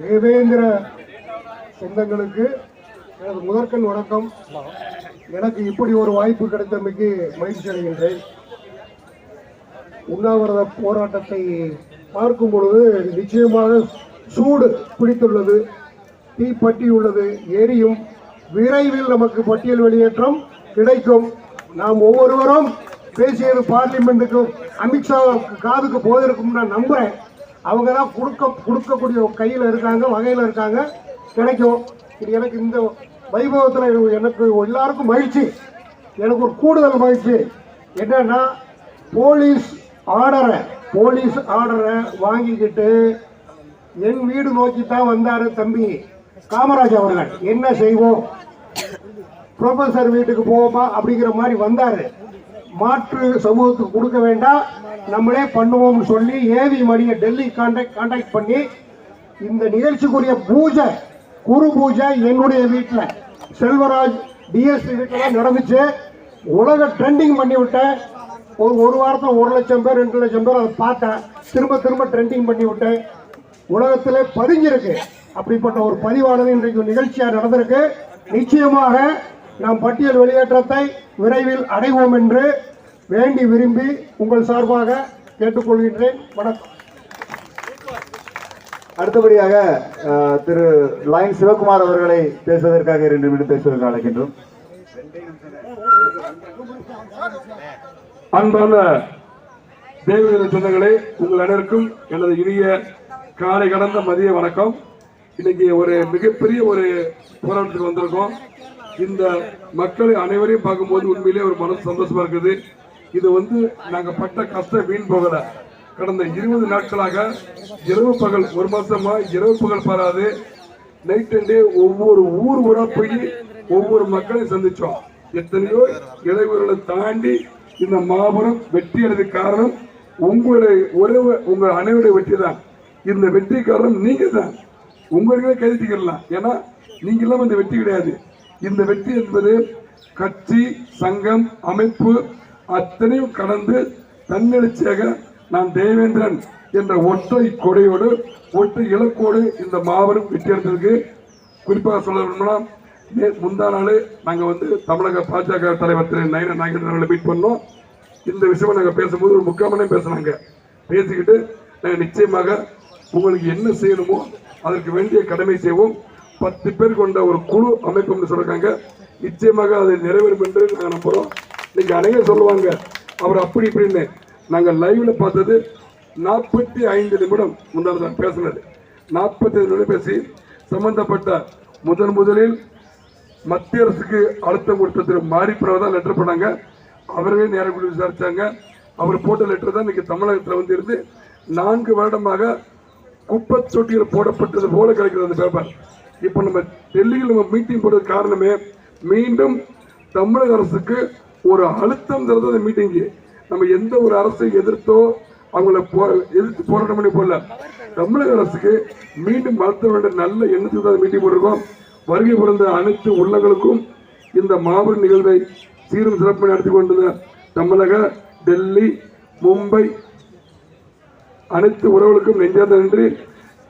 தேவேந்திர சொந்தங்களுக்கு எனது முதற்கண் வணக்கம். எனக்கு இப்படி ஒரு வாய்ப்பு கிடைத்தமைக்கு மகிழ்ச்சி அடைகின்றேன். உண்ணாவிரத போராட்டத்தை பார்க்கும் பொழுது நிச்சயமாக சூடு பிடித்துள்ளது. தீ பற்றியுள்ளது எரியும் விரைவில் நமக்கு பட்டியல் வெளியேற்றம் கிடைக்கும். நாம் ஒவ்வொருவரும் பேசியது பார்லிமெண்ட்டுக்கு அமித்ஷா காதுக்கு போயிருக்கும் நான் நம்புறேன். அவங்க தான் கொடுக்க கொடுக்கக்கூடிய கையில் இருக்காங்க வகையில் இருக்காங்க. கிடைக்கும். இது எனக்கு இந்த வைபவத்தில் எனக்கு எல்லாருக்கும் மகிழ்ச்சி. எனக்கு ஒரு கூடுதல் மகிழ்ச்சி. என்னன்னா போலீஸ் ஆர்டரை போலீஸ் ஆர்டரை வாங்கிக்கிட்டு என் வீடு நோக்கி தான் வந்தார் தம்பி காமராஜ் அவர்கள். என்ன செய்வோம்? ப்ரொஃபசர் வீட்டுக்கு போவோமா அப்படிங்கிற மாதிரி வந்தார். மாற்று சமூகத்துக்கு கொடுக்க வேண்டாம். நம்மளே பண்ணுவோம்னு சொல்லி ஏவி மணியை டெல்லி கான்டாக்ட் கான்டாக்ட் பண்ணி இந்த நிகழ்ச்சிக்குரிய பூஜை குரு பூஜை என்னுடைய வீட்டில் செல்வராஜ் டிஎஸ்பி வீட்டில் நடந்துச்சு. உலக ட்ரெண்டிங் பண்ணி விட்டேன். ஒரு ஒரு வாரத்தில் ஒரு லட்சம் பேர் ரெண்டு லட்சம் பேர் அதை பார்த்தேன். திரும்ப திரும்ப ட்ரெண்டிங் பண்ணி விட்டேன். உலகத்திலே பதிஞ்சிருக்கு. அப்படிப்பட்ட ஒரு பதிவானது இன்றைக்கு நிகழ்ச்சியாக நடந்திருக்கு. நிச்சயமாக நாம் பட்டியல் வெளியேற்றத்தை விரைவில் அடைவோம் என்று வேண்டி விரும்பி உங்கள் சார்பாக கேட்டுக்கொள்கின்றேன். வணக்கம். அடுத்தபடியாக திரு லயன் சிவகுமார் அவர்களை பேசுவதற்காக இரண்டு நிமிடம் பேசுவதற்கு அழைக்கின்றோம். அன்பான தேவதன சொந்தங்களே உங்கள் அனைவருக்கும் எனது இனிய காலை கடந்த மதிய வணக்கம். இன்னைக்கு ஒரு மிகப்பெரிய ஒரு போராட்டத்துக்கு வந்திருக்கோம். இந்த மக்களை அனைவரையும் பார்க்கும்போது உண்மையிலேயே ஒரு மனசு சந்தோஷமா இருக்குது. இது வந்து நாங்கள் பட்ட கஷ்டம் வீண் போகல. கடந்த இருபது நாட்களாக இரவு பகல் ஒரு மாசமா இரவு பகல் பாராது. நைட் அண்ட் டே ஒவ்வொரு ஊர் ஊரா போய் ஒவ்வொரு மக்களையும் சந்திச்சோம். எத்தனையோ இடைவெளிகளை தாண்டி இந்த மாபெரும் வெற்றி அடைந்த காரணம் உங்களுடைய உறவு உங்க அனைவருடைய வெற்றி தான். இந்த வெற்றி காரணம் நீங்க தான். உங்களுக்கே கைதிக்கலாம் ஏன்னா நீங்க இல்லாம இந்த வெற்றி கிடையாது. இந்த வெற்றி என்பது கட்சி சங்கம் அமைப்பு அத்தனையும் கடந்து தன்னெழுச்சியாக நான் தேவேந்திரன் என்ற ஒற்றை கொடையோடு ஒற்றை இலக்கோடு இந்த மாபெரும் வெற்றியடைந்திருக்கு குறிப்பாக சொல்ல வேணும்னா முந்தா நாள் நாங்கள் வந்து தமிழக பாஜக தலைவர் திரு நயன நாயகன் அவர்களை மீட் பண்ணோம். இந்த விஷயம் நாங்கள் பேசும்போது ஒரு முக்கியமான பேசுனாங்க பேசிக்கிட்டு நாங்கள் நிச்சயமாக உங்களுக்கு என்ன செய்யணுமோ அதற்கு வேண்டிய கடமை செய்வோம். பத்து பேர் கொண்ட ஒரு குழு அமைப்புன்னு சொல்றாங்க நிச்சயமாக அது நிறைவேறும் என்று நாங்கள் நம்புகிறோம் இன்னைக்கு அனைவரும் சொல்லுவாங்க அவர் அப்படி இப்படின்னு. நாங்கள் லைவில் பார்த்தது நாற்பத்தி ஐந்து நிமிடம் முன்னாடி தான் பேசினது. நாற்பத்தி ஐந்து நிமிடம் பேசி சம்பந்தப்பட்ட முதன் முதலில் மத்திய அரசுக்கு அழுத்தம் கொடுத்த திரு மாரி தான் லெட்டர் பண்ணாங்க. அவர்களே நேரம் கொடுத்து விசாரித்தாங்க அவர் போட்ட லெட்டர் தான் இன்னைக்கு தமிழகத்தில் வந்து இருந்து நான்கு வருடமாக குப்பை தொட்டியில் போடப்பட்டது போல கிடைக்கிறது அந்த பேப்பர் இப்போ நம்ம டெல்லியில் நம்ம மீட்டிங் போடுறது காரணமே மீண்டும் தமிழக அரசுக்கு ஒரு அழுத்தம் அந்த மீட்டிங்கு நம்ம எந்த ஒரு அரசை எதிர்த்தோ அவங்கள போ எதிர்த்து போராட்டம் பண்ணி போடல. தமிழக அரசுக்கு மீண்டும் வளர்த்த வேண்டிய நல்ல எண்ணத்துக்கு தான் மீட்டிங் போட்டிருக்கோம். வருகை பிறந்த அனைத்து உள்ளங்களுக்கும் இந்த மாபெரும் நிகழ்வை சீரும் சிறப்பு நடத்தி கொண்டுள்ள தமிழக டெல்லி மும்பை அனைத்து உறவுகளுக்கும் நெஞ்சார்ந்த நன்றி.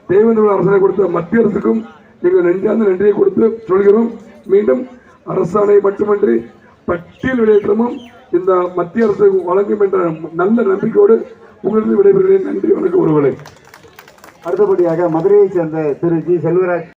தேவேந்திர அரசனை கொடுத்த மத்திய அரசுக்கும் எங்கள் நெஞ்சார்ந்த நன்றியை கொடுத்து சொல்கிறோம். மீண்டும் அரசாணை மட்டுமன்றி பட்டியல் வெளியேற்றமும் இந்த மத்திய அரசு வழங்கும் என்ற நல்ல நம்பிக்கையோடு உங்களிடம் விடைபெறுகிறேன். நன்றி வணக்கம் ஒருவரை அடுத்தபடியாக மதுரையைச் சேர்ந்த திரு ஜி. செல்வராஜ்